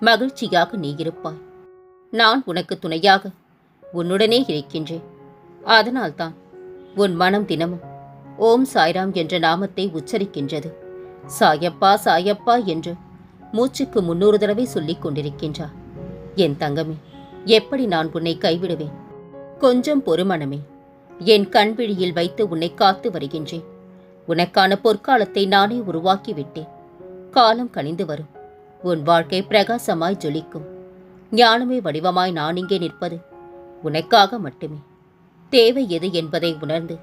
மகிழ்ச்சியாக நீ இருப்பாய். நான் உனக்கு துணையாக உன்னுடனே இருக்கின்றேன். அதனால்தான் உன் மனம் தினமும் ஓம் சாய்ராம் என்ற நாமத்தை உச்சரிக்கின்றது. சாயப்பா சாயப்பா என்று மூச்சுக்கு முன்னூறு தடவை சொல்லிக் கொண்டிருக்கின்றார். என் தங்கமே எப்படி நான் உன்னை கைவிடுவேன்? கொஞ்சம் பொறுமணமே என் கண்விழியில் வைத்து உன்னை காத்து வருகின்றேன். உனக்கான பொற்காலத்தை நானே உருவாக்கிவிட்டேன். காலம் கணிந்து வரும். உன் வாழ்க்கை பிரகாசமாய் ஜொலிக்கும். ஞானமே வடிவமாய் நான் இங்கே நிற்பது உனக்காக மட்டுமே. தேவை எது என்பதை உணர்ந்து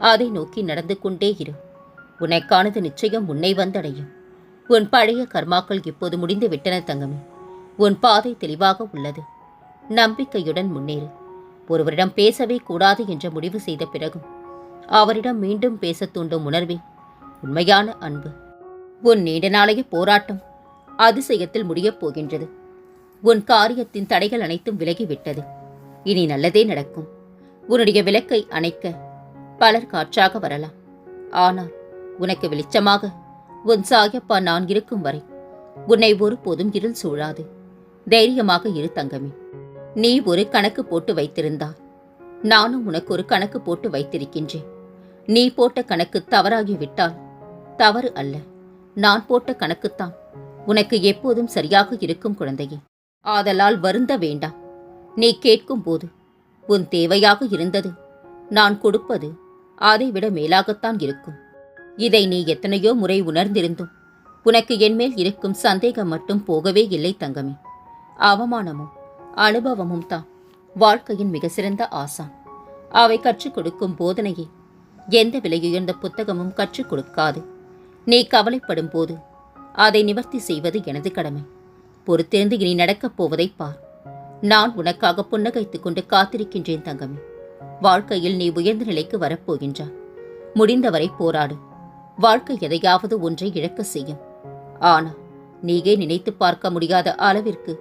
அதை நோக்கி நடந்து கொண்டே இரு. உனக்கானது நிச்சயம் உன்னை வந்தடையும். உன் பழைய கர்மாக்கள் இப்போது முடிந்து விட்டன தங்கமே. உன் பாதை தெளிவாக உள்ளது. நம்பிக்கையுடன் முன்னேறு. ஒருவரிடம் பேசவே கூடாது என்ற முடிவு செய்த பிறகும் அவரிடம் மீண்டும் பேசத் தூண்டும் உணர்வே உண்மையான அன்பு. உன் நீண்ட நாளைய போராட்டம் அதிசயத்தில் முடியப் போகின்றது. உன் காரியத்தின் தடைகள் அனைத்தும் விலகிவிட்டது. இனி நல்லதே நடக்கும். உன்னுடைய விளக்கை அணைக்க பலர் காற்றாக வரலாம். ஆனால் உனக்கு வெளிச்சமாக உன் சாயப்பா நான் இருக்கும் வரை உன்னை ஒருபோதும் இருள் சூழாது. தைரியமாக இரு தங்கமே. நீ ஒரு கணக்கு போட்டு வைத்திருந்தால் நானும் உனக்கு ஒரு கணக்கு போட்டு வைத்திருக்கின்றேன். நீ போட்ட கணக்கு தவறாகிவிட்டால் தவறு அல்ல. நான் போட்ட கணக்குத்தான் உனக்கு எப்போதும் சரியாக இருக்கும் குழந்தையே. ஆதலால் வருந்த வேண்டாம். நீ கேட்கும் போது உன் தேவையாக இருந்தது. நான் கொடுப்பது அதைவிட மேலாகத்தான் இருக்கும். இதை நீ எத்தனையோ முறை உணர்ந்திருந்தும் உனக்கு என்மேல் இருக்கும் சந்தேகம் மட்டும் போகவே இல்லை தங்கமே. அவமானமும் அனுபவமும் தான் வாழ்க்கையின் மிக சிறந்த ஆசான். அவை கற்றுக் கொடுக்கும் போதனையை எந்த விலையுயர்ந்த புத்தகமும் கற்றுக் கொடுக்காது. நீ கவலைப்படும் போது அதை நிவர்த்தி செய்வது எனது கடமை. பொறுத்திருந்து இனி நடக்கப் போவதைப் பார். நான் உனக்காக புன்னகைத்துக் கொண்டு காத்திருக்கின்றேன் தங்கமே. வாழ்க்கையில் நீ உயர்ந்த நிலைக்கு வரப்போகின்றாய். முடிந்தவரை போராடு. வாழ்க்கை எதையாவது ஒன்றை இழக்க செய்யும். ஆனால் நீயே நினைத்து பார்க்க முடியாத அளவிற்கு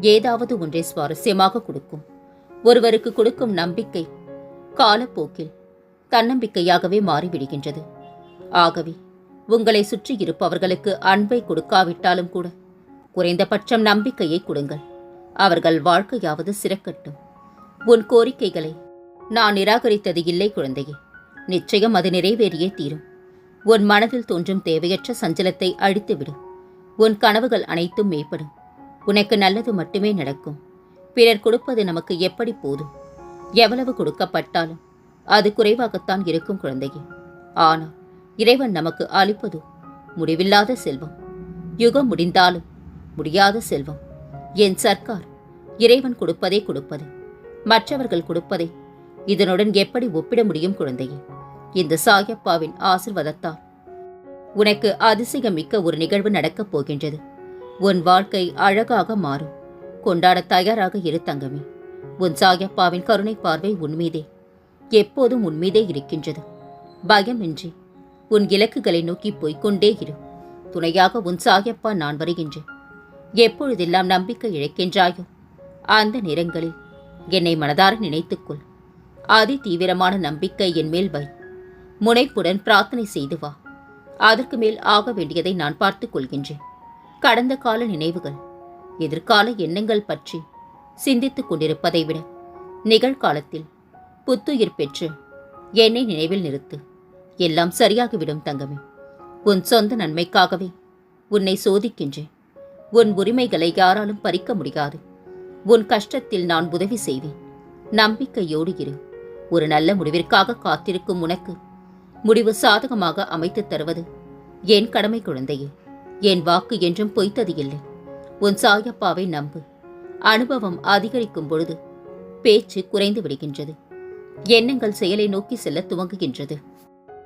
ஏதாவது ஒன்றை சுவாரஸ்யமாக கொடுக்கும். ஒருவருக்கு கொடுக்கும் நம்பிக்கை காலப்போக்கில் தன்னம்பிக்கையாகவே மாறிவிடுகின்றது. ஆகவே உங்களை சுற்றி இருப்பவர்களுக்கு அன்பை கொடுக்காவிட்டாலும் கூட குறைந்தபட்சம் நம்பிக்கையை கொடுங்கள். அவர்கள் வாழ்க்கையாவது சிறக்கட்டும். உன் கோரிக்கைகளை நான் நிராகரித்தது இல்லை குழந்தையே. நிச்சயம் அது நிறைவேறியே தீரும். உன் மனதில் தோன்றும் தேவையற்ற சஞ்சலத்தை அழித்துவிடும். உன் கனவுகள் அனைத்தும் மேம்படும். உனக்கு நல்லது மட்டுமே நடக்கும். பிறர் கொடுப்பது நமக்கு எப்படி போதும்? எவ்வளவு கொடுக்கப்பட்டாலும் அது குறைவாகத்தான் இருக்கும் குழந்தையே. ஆனால் இறைவன் நமக்கு அளிப்பது? முடிவில்லாத செல்வம். யுகம் முடிந்தாலும் முடியாத செல்வம். என் சர்க்கார் இறைவன் கொடுப்பதே கொடுப்பது. மற்றவர்கள் கொடுப்பதை. இதனுடன் எப்படி ஒப்பிட முடியும் குழந்தையே? இந்த சாயப்பாவின் ஆசிர்வாதத்தால். உனக்கு அதிசயமிக்க ஒரு நிகழ்வு நடக்கப் போகின்றது. உன் வாழ்க்கை அழகாக மாறும். கொண்டாட தயாராக இரு தங்கமே. உன் சாயப்பாவின் கருணை பார்வை உன்மீதே. எப்போதும் உன்மீதே இருக்கின்றது. பயமின்றி உன் இலக்குகளை நோக்கி போய்க்கொண்டே இரு. துணையாக உன் சாயப்பா நான் வருகின்றேன். எப்பொழுதெல்லாம் நம்பிக்கை இழக்கின்றாயோ அந்த நேரங்களில் என்னை மனதார நினைத்துக்கொள் அதி தீவிரமான நம்பிக்கை என் மேல் வை. முனைப்புடன் பிரார்த்தனை செய்து வா. அதற்கு மேல் ஆக வேண்டியதை நான் பார்த்துக் கொள்கின்றேன். கடந்த கால நினைவுகள் எதிர்கால எண்ணங்கள் பற்றி சிந்தித்துக் கொண்டிருப்பதை விட நிகழ்காலத்தில் புத்துயிர் பெற்று என்னை நினைவில் நிறுத்து. எல்லாம் சரியாகிவிடும் தங்கமே. உன் சொந்த நன்மைக்காகவே உன்னை சோதிக்கின்றேன். உன் உரிமைகளை யாராலும் பறிக்க முடியாது. உன் கஷ்டத்தில் நான் உதவி செய்வேன். நம்பிக்கையோடு இரு. ஒரு நல்ல முடிவிற்காக காத்திருக்கும் உனக்கு முடிவு சாதகமாக அமைத்துத் தருவது என் கடமை குழந்தையே. என் வாக்கு என்றும் பொய்த்தது இல்லை. உன் சாயப்பாவை நம்பு. அனுபவம் அதிகரிக்கும் பொழுது பேச்சு குறைந்து விடுகின்றது. எண்ணங்கள் செயலை நோக்கி செல்ல துவங்குகின்றது.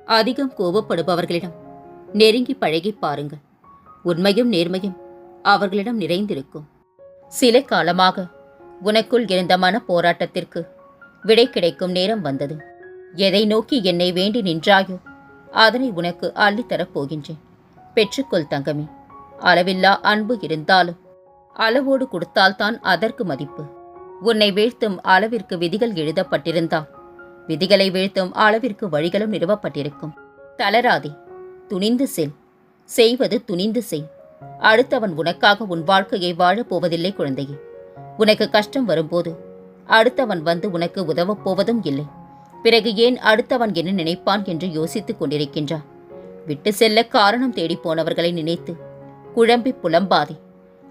அதிகம் கோபப்படுபவர்களிடம். நெருங்கி பழகி பாருங்கள். உண்மையும் நேர்மையும் அவர்களிடம் நிறைந்திருக்கும். சில காலமாக உனக்குள் இருந்த மன போராட்டத்திற்கு விடை கிடைக்கும் நேரம் வந்தது. எதை நோக்கி என்னை வேண்டி நின்றாயோ அதனை உனக்கு அள்ளித்தரப் போகின்றேன். பெற்றுக்கொள் தங்கமே. அளவில்லா அன்பு இருந்தாலும் அளவோடு கொடுத்தால்தான் அதற்கு மதிப்பு. உன்னை வீழ்த்தும் அளவிற்கு விதிகள் எழுதப்பட்டிருந்தால் விதிகளை வீழ்த்தும் அளவிற்கு வழிகளும் நிறுவப்பட்டிருக்கும். தளராதே துணிந்து செல். செய்வது துணிந்து செய். அடுத்தவன் உனக்காக உன் வாழ்க்கையை வாழப் போவதில்லை குழந்தையே. உனக்கு கஷ்டம் வரும்போது அடுத்தவன் வந்து உனக்கு உதவப் போவதும் இல்லை. பிறகு ஏன் அடுத்தவன் என்ன நினைப்பான் என்று யோசித்துக் கொண்டிருக்கின்றான் விட்டு செல்ல காரணம் தேடிப் போனவர்களை நினைத்து குழம்பி புலம்பாதே.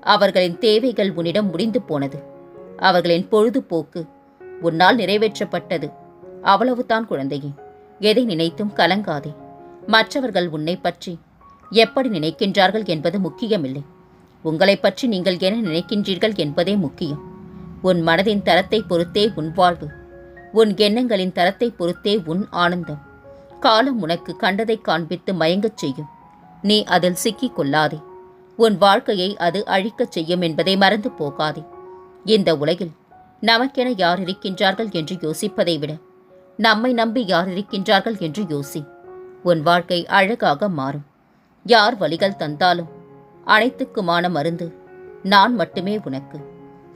அவர்களின் தேவைகள் உன்னிடம் முடிந்து போனது. அவர்களின் பொழுதுபோக்கு உன்னால் நிறைவேற்றப்பட்டது. அவ்வளவுதான் குழந்தையே. எதை நினைத்தும் கலங்காதே. மற்றவர்கள் உன்னை பற்றி எப்படி நினைக்கின்றார்கள் என்பது முக்கியமில்லை. உங்களைப் பற்றி நீங்கள் என்ன நினைக்கின்றீர்கள் என்பதே முக்கியம். உன் மனதின் தரத்தை பொறுத்தே உன் வாழ்வு. உன் எண்ணங்களின் தரத்தை பொறுத்தே உன் ஆனந்தம். காலம் உனக்கு கண்டதை காண்பித்து மயங்கச் செய்யும். நீ அதில் சிக்கிக் கொள்ளாதே. உன் வாழ்க்கையை அது அழிக்கச் செய்யும் என்பதை மறந்து போகாதே. இந்த உலகில் நமக்கென யார் இருக்கின்றார்கள் என்று யோசிப்பதை விட நம்மை நம்பி யார் இருக்கின்றார்கள் என்று யோசி. உன் வாழ்க்கை அழகாக மாறும். யார் வழிகள் தந்தாலும் அனைத்துக்குமான மருந்து நான் மட்டுமே உனக்கு.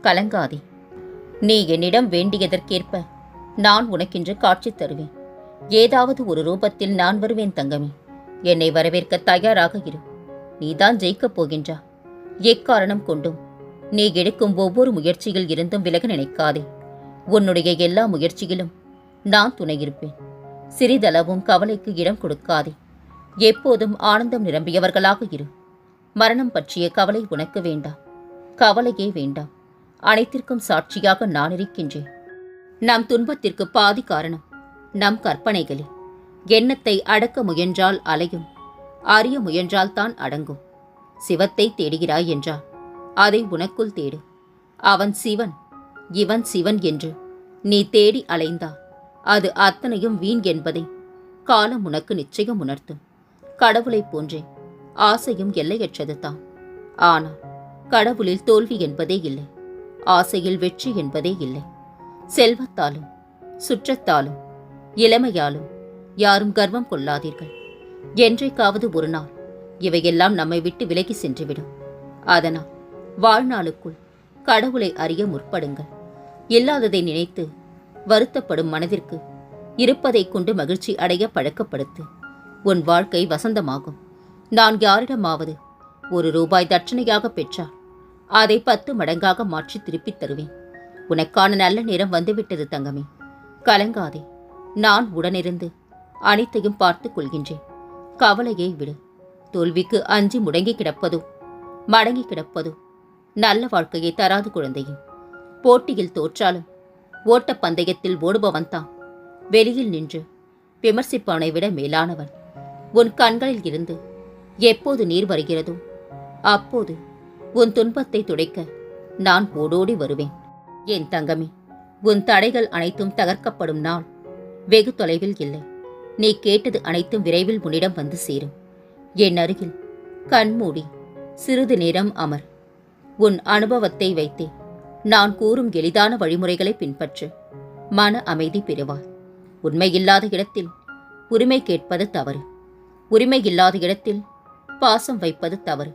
கலங்காதே. நீ என்னிடம் வேண்டியதற்கேற்ப நான் உனக்கென்று காட்சி தருவேன். ஏதாவது ஒரு ரூபத்தில் நான் வருவேன் தங்கமே. என்னை வரவேற்க தயாராக இரு. நீதான் ஜெயிக்கப் போகின்றா. எக்காரணம் கொண்டும் நீ எடுக்கும் ஒவ்வொரு முயற்சியில் இருந்தும் விலக நினைக்காதே. உன்னுடைய எல்லா முயற்சியிலும் நான் துணையிருப்பேன் சிறிதளவும் கவலைக்கு இடம் கொடுக்காதே. எப்போதும் ஆனந்தம் நிரம்பியவர்களாக இரு. மரணம் பற்றிய கவலை உனக்கு வேண்டாம். கவலையே வேண்டாம். அனைத்திற்கும் சாட்சியாக நான் இருக்கின்றேன். நம் துன்பத்திற்கு பாதி காரணம் நம் கற்பனைகளே. எண்ணத்தை அடக்க முயன்றால் அலையும். அறிய முயன்றால் தான் அடங்கும். சிவத்தை தேடுகிறாய் என்றால் அதை உனக்குள் தேடு. அவன் சிவன் இவன் சிவன் என்று நீ தேடி அலைந்தா அது அத்தனையும் வீண் என்பதை காலம் உனக்கு நிச்சயம் உணர்த்தும். கடவுளைப் போன்றே ஆசையும் எல்லையற்றது தான் ஆனால் கடவுளில் தோல்வி என்பதே இல்லை. ஆசையில் வெற்றி என்பதே இல்லை. செல்வத்தாலும் சுற்றத்தாலும் இளமையாலும் யாரும் கர்வம் கொள்ளாதீர்கள். என்றைக்காவது ஒரு நாள் இவையெல்லாம் நம்மை விட்டு விலகி சென்றுவிடும். அதனால் வாழ்நாளுக்குள் கடவுளை அறிய முற்படுங்கள். இல்லாததை நினைத்து வருத்தப்படும் மனதிற்கு இருப்பதைக் கொண்டு மகிழ்ச்சி அடைய பழக்கப்படுத்து. உன் வாழ்க்கை வசந்தமாகும். நான் யாரிடமாவது ஒரு ரூபாய் தட்சணையாக பெற்றால் அதை பத்து மடங்காக மாற்றி திருப்பித் தருவேன். உனக்கான நல்ல நேரம் வந்துவிட்டது தங்கமே. கலங்காதே. நான் உடனிருந்து அனைத்தையும் பார்த்துக் கொள்கின்றேன். கவலையை விடு. தோல்விக்கு அஞ்சி முடங்கி கிடப்பதோ மடங்கி கிடப்பதோ நல்ல வாழ்க்கையை தராது குழந்தையும் போட்டியில் தோற்றாலும் ஓட்டப்பந்தயத்தில் ஓடுபவன்தான் ஓடுபவன் தான். வெளியில் நின்று விமர்சிப்பவனை விட மேலானவன். உன் கண்களில் இருந்து எப்போது நீர் வருகிறதோ அப்போது உன் துன்பத்தை துடைக்க நான் ஓடோடி வருவேன். என் தங்கமே உன் தடைகள் அனைத்தும் தகர்க்கப்படும் நாள் வெகு தொலைவில் இல்லை. நீ கேட்டது அனைத்தும் விரைவில் உன்னிடம் வந்து சேரும். என் அருகில் கண்மூடி சிறிது நேரம் அமர். உன் அனுபவத்தை வைத்தே நான் கூறும் எளிதான வழிமுறைகளை பின்பற்று. மன அமைதி பெறுவாய். உண்மையில்லாத இடத்தில் உரிமை கேட்பது தவறு. உரிமை இல்லாத இடத்தில் பாசம் வைப்பது தவறு.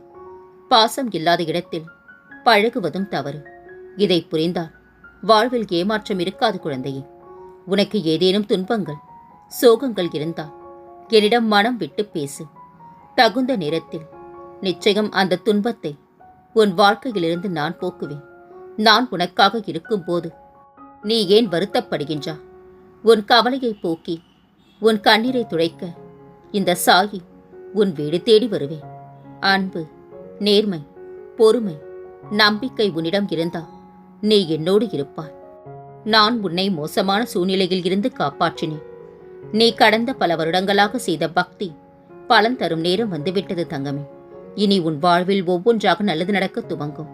பாசம் இல்லாத இடத்தில் பழகுவதும் தவறு. இதை புரிந்தால் வாழ்வில் ஏமாற்றம் இருக்காது குழந்தையே. உனக்கு ஏதேனும் துன்பங்கள் சோகங்கள் இருந்தால் என்னிடம் மனம் விட்டு பேசு. தகுந்த நேரத்தில் நிச்சயம் அந்த துன்பத்தை உன் வாழ்க்கையிலிருந்து நான் போக்குவேன். நான் உனக்காக இருக்கும்போது நீ ஏன் வருத்தப்படுகின்றா? உன் கவலையை போக்கி உன் கண்ணீரை துடைக்க இந்த சாயி உன் வீடு தேடி வருவேன். அன்பு நேர்மை பொறுமை நம்பிக்கை உன்னிடம் இருந்தா நீ என்னோடு இருப்பாய். நான் உன்னை மோசமான சூழ்நிலையில் இருந்து காப்பாற்றினேன். நீ கடந்த பல வருடங்களாக செய்த பக்தி பலன் தரும் நேரம் வந்துவிட்டது தங்கமே. இனி உன் வாழ்வில் ஒவ்வொன்றாக நல்லது நடக்க துவங்கும்.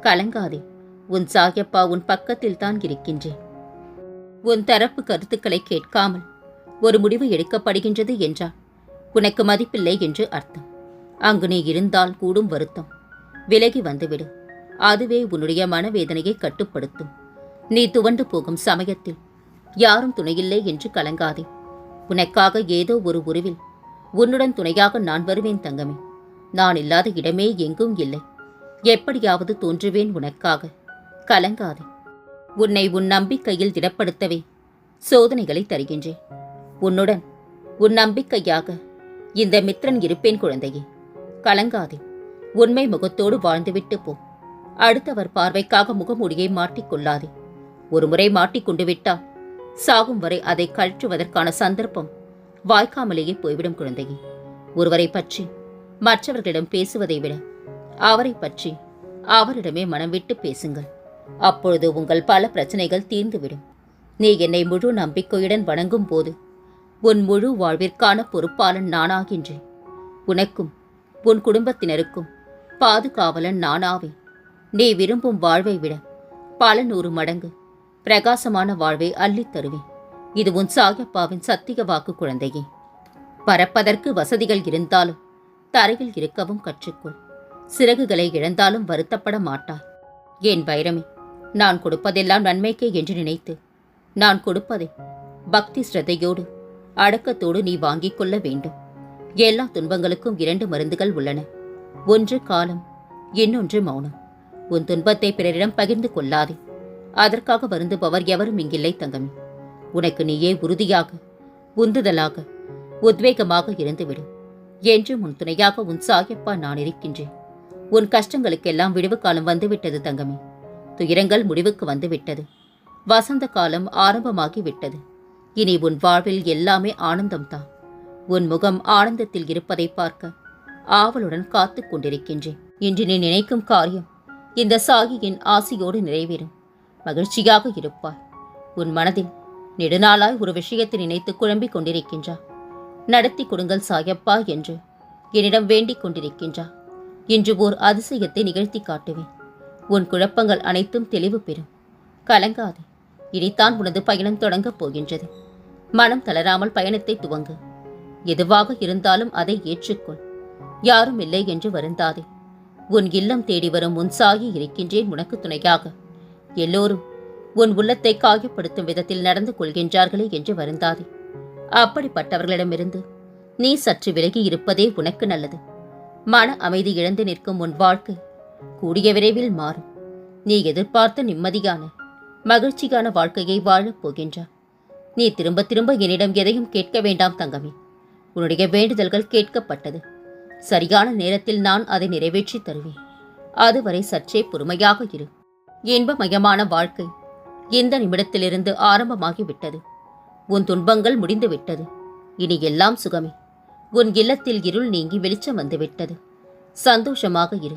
கலங்காதே. உன் சாயப்பா உன் பக்கத்தில் தான் இருக்கின்றேன். உன் தரப்பு கருத்துக்களை கேட்காமல் ஒரு முடிவு எடுக்கப்படுகின்றது என்றால் உனக்கு மதிப்பில்லை என்று அர்த்தம். அங்கு நீ இருந்தால் கூடும் வருத்தம். விலகி வந்துவிடு. அதுவே உன்னுடைய மனவேதனையை கட்டுப்படுத்தும். நீ துவண்டு போகும் சமயத்தில் யாரும் துணையில்லை என்று கலங்காதே. உனக்காக ஏதோ ஒரு உருவில் உன்னுடன் துணையாக நான் வருவேன் தங்கமே. நான் இல்லாத இடமே எங்கும் இல்லை. எப்படியாவது தோன்றுவேன் உனக்காக. கலங்காதே. உன்னை உன் நம்பிக்கையில் திடப்படுத்தவே சோதனைகளை தருகின்றேன். உன்னுடன் உன் நம்பிக்கையாக இந்த மித்திரன் இருப்பேன் குழந்தையே. கலங்காதே. உண்மை முகத்தோடு வாழ்ந்துவிட்டு போ. அடுத்தவர் பார்வைக்காக முகமூடியை மாட்டிக்கொள்ளாதே. ஒருமுறை மாட்டிக்கொண்டு விட்டால் சாகும் வரை அதை கழற்றுவதற்கான சந்தர்ப்பம் வாய்க்காமலேயே போய்விடும் குழந்தையே. ஒருவரை பற்றி மற்றவர்களிடம் பேசுவதை விட அவரை பற்றி அவரிடமே மனம் விட்டு பேசுங்கள். அப்பொழுது உங்கள் பல பிரச்சனைகள் தீர்ந்துவிடும். நீ என்னை முழு நம்பிக்கையுடன் வணங்கும் போது உன் முழு வாழ்விற்கான பொறுப்பாளன் நானாகின்றேன். உனக்கும் உன் குடும்பத்தினருக்கும் பாதுகாவலன் நானாவேன். நீ விரும்பும் வாழ்வை விட பல நூறு மடங்கு பிரகாசமான வாழ்வை அள்ளித் தருவேன். இது உன் சாயப்பாவின் சத்திய வாக்கு குழந்தையே. பறப்பதற்கு வசதிகள் இருந்தாலும் தரையில் இருக்கவும் கற்றுக்கொள். சிறகுகளை இழந்தாலும் வருத்தப்பட மாட்டாய். ஏன் வைரமே நான் கொடுப்பதெல்லாம் நன்மைக்கே என்று நினைத்து. நான் கொடுப்பதை பக்தி ஸ்ரத்தையோடு அடக்கத்தோடு நீ வாங்கிக் கொள்ள வேண்டும். எல்லா துன்பங்களுக்கும் இரண்டு மருந்துகள் உள்ளன. ஒன்று காலம் இன்னொன்று மௌனம். உன் துன்பத்தை பிறரிடம் பகிர்ந்து கொள்ளாதே. அதற்காக வருந்துபவர் எவரும் இங்கில்லை தங்கமி. உனக்கு நீயே உறுதியாக உந்துதலாக உத்வேகமாக இருந்துவிடு. என்றும் உன் துணையாக உன் சாயப்பா நான் இருக்கின்றேன். உன் கஷ்டங்களுக்கெல்லாம் விடுவு காலம் வந்துவிட்டது தங்கமே. துயரங்கள் முடிவுக்கு வந்துவிட்டது. வசந்த காலம் ஆரம்பமாகிவிட்டது. இனி உன் வாழ்வில் எல்லாமே ஆனந்தம்தான் உன் முகம் ஆனந்தத்தில் இருப்பதை பார்க்க ஆவலுடன் காத்துக் கொண்டிருக்கின்றேன். இன்று நீ நினைக்கும் காரியம் இந்த சாகியின் ஆசையோடு நிறைவேறும். மகிழ்ச்சியாக இருப்பாய். உன் மனதில் நெடுநாளாய் ஒரு விஷயத்தை நினைத்து குழம்பிக் கொண்டிருக்கின்றா. நடத்தி கொடுங்கள் சாயப்பா என்று என்னிடம் வேண்டிக் கொண்டிருக்கின்றா. இன்று ஓர் அதிசயத்தை நிகழ்த்தி காட்டுவேன். உன் குழப்பங்கள் அனைத்தும் தெளிவு பெறும். கலங்காதே. இனித்தான் உனது பயணம் தொடங்கப் போகின்றது. மனம் தளராமல் பயணத்தை துவங்கு. எதுவாக இருந்தாலும் அதை ஏற்றுக்கொள். யாரும் இல்லை என்று வருந்தாதே. உன் இல்லம் தேடி வரும் உன் சாயி இருக்கின்றேன் உனக்கு துணையாக. எல்லோரும் உன் உள்ளத்தை காயப்படுத்தும் விதத்தில் நடந்து கொள்கின்றார்களே என்று வருந்தாதே. அப்படிப்பட்டவர்களிடமிருந்து நீ சற்று விலகி இருப்பதே உனக்கு நல்லது. மன அமைதி இழந்து நிற்கும் உன் வாழ்க்கை கூடிய விரைவில் மாறும். நீ எதிர்பார்த்த நிம்மதியான மகிழ்ச்சியான வாழ்க்கையை வாழப் போகின்றாய். நீ திரும்ப திரும்ப என்னிடம் எதையும் கேட்க வேண்டாம் தங்கமே. உன்னுடைய வேண்டுதல்கள் கேட்கப்பட்டது. சரியான நேரத்தில் நான் அதை நிறைவேற்றி தருவேன். அதுவரை சற்றே பொறுமையாக இரு. இன்பமயமான வாழ்க்கை இந்த நிமிடத்திலிருந்து ஆரம்பமாகிவிட்டது. உன் துன்பங்கள் முடிந்து விட்டது இனி எல்லாம் சுகமே. உன் இல்லத்தில் இருள் நீங்கி வெளிச்சம் வந்துவிட்டது. சந்தோஷமாக இரு.